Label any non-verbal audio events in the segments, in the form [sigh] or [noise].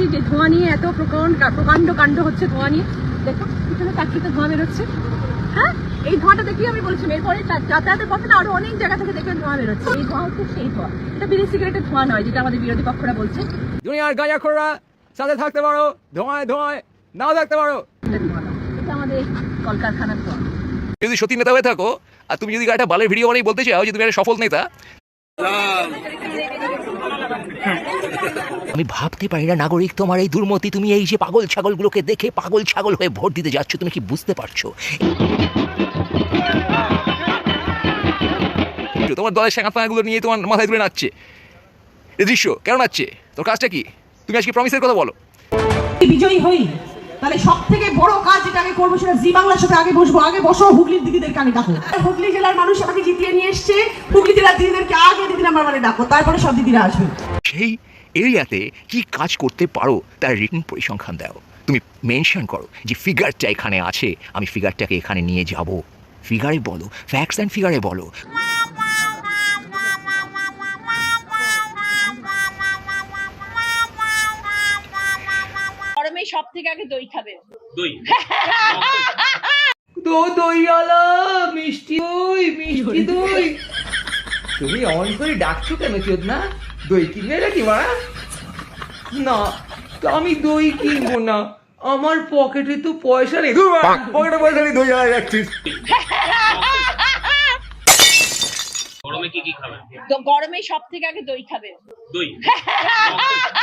বলছি যে ধোঁয়া নিয়ে এত প্রকাণ্ড প্রকাণ্ড কাণ্ড হচ্ছে ধোঁয়া নিয়ে। দেখো এখানে চাকরিতে ধোঁয়া বেরোচ্ছে। হ্যাঁ এই ধোঁয়াটা দেখি আমি বলছিলাম এরপরে যাতায়াতের পথে না আরও অনেক জায়গা থেকে দেখবেন ধোঁয়া বেরোচ্ছে। এই ধোঁয়া হচ্ছে সেই ধোঁয়া। এটা বিড়ি সিগারেটের ধোঁয়া নয় যেটা আমাদের বিরোধী পক্ষরা বলছে। দুনিয়ার গাঁজাখোররা সাথে থাকতে পারো ধোঁয়ায় ধোঁয়ায় নাও থাকতে পারো। এটা ধোঁয়া এটা আমাদের কলকারখানার ধোঁয়া। যদি সত্যি নেতা হয়ে থাকো আর তুমি যদি একটা বালের ভিডিও বানিয়ে বলতে চাও যে তুমি একটা সফল নেতা আমি ভাবতে পারি না নাগরিক তোমার এই দুর্মতি তুমি এই যে পাগল ছাগলগুলোকে দেখে পাগল ছাগল হয়ে ভোট দিতে যাচ্ছ তুমি কি বুঝতে পারছ? তোমার দলের শাখা ফাঁকাগুলো নিয়ে তোমার মাথায় তুলে নাচছে। এ দৃশ্য কেন নাচছে? তোর কাজটা কি? তুমি আজকে প্রমিসের কথা বলো। বিজয়ী হই তাহলে সব থেকে বড় কাজ যেটা আমি করব সেটা জি বাংলার সাথে আগে বসবো। আগে বসো হুগলির দিদিদেরকে আগে ডাকো হুগলি জেলার মানুষ আমাকে জিতিয়ে নিয়ে এসছে। হুগলি জেলার দিদিদেরকে আগে দিদি আমার মানে ডাকো তারপরে সব দিদিরা আসবে। সেই এরিয়াতে কি কাজ করতে পারো তার রিটার্ন পরিসংখ্যান দাও। তুমি মেনশন করো যে ফিগারটা এখানে আছে আমি ফিগারটাকে এখানে নিয়ে যাব। ফিগারে বলো ফ্যাক্টস অ্যান্ড ফিগারে বলো। গরমে সব থেকে আগে দই খাবে। তো দইওয়ালা মিষ্টি দই মিষ্টি দই। তুমি অন করে ডাকছো কেন চোদ না দই কিনবে নাকি মা? না তো আমি দই কিনবো না। আমার পকেটে তো পয়সা নেই। পকেটে পয়সা নেই দই আনা যাচ্ছিস। গরমে কি কি খাবেন গরমে সব থেকে আগে দই খাবে। দই। [laughs]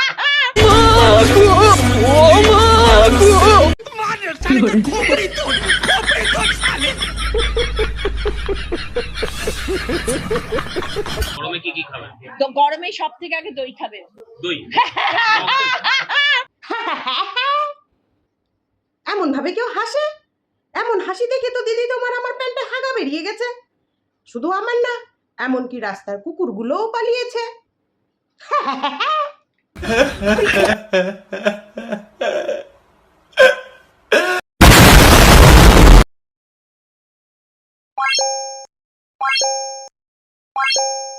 গরমে কি কি খাবেন? তো গরমে সব থেকে আগে দই খাবে। দই? [laughs] এমন ভাবে কেউ হাসে? এমন হাসি দেখে তো দিদি তোমার আমার প্যান্টে হাগা বেরিয়ে গেছে। শুধু আমার না এমনকি রাস্তার কুকুরগুলোও পালিয়েছে। [laughs] Thank you.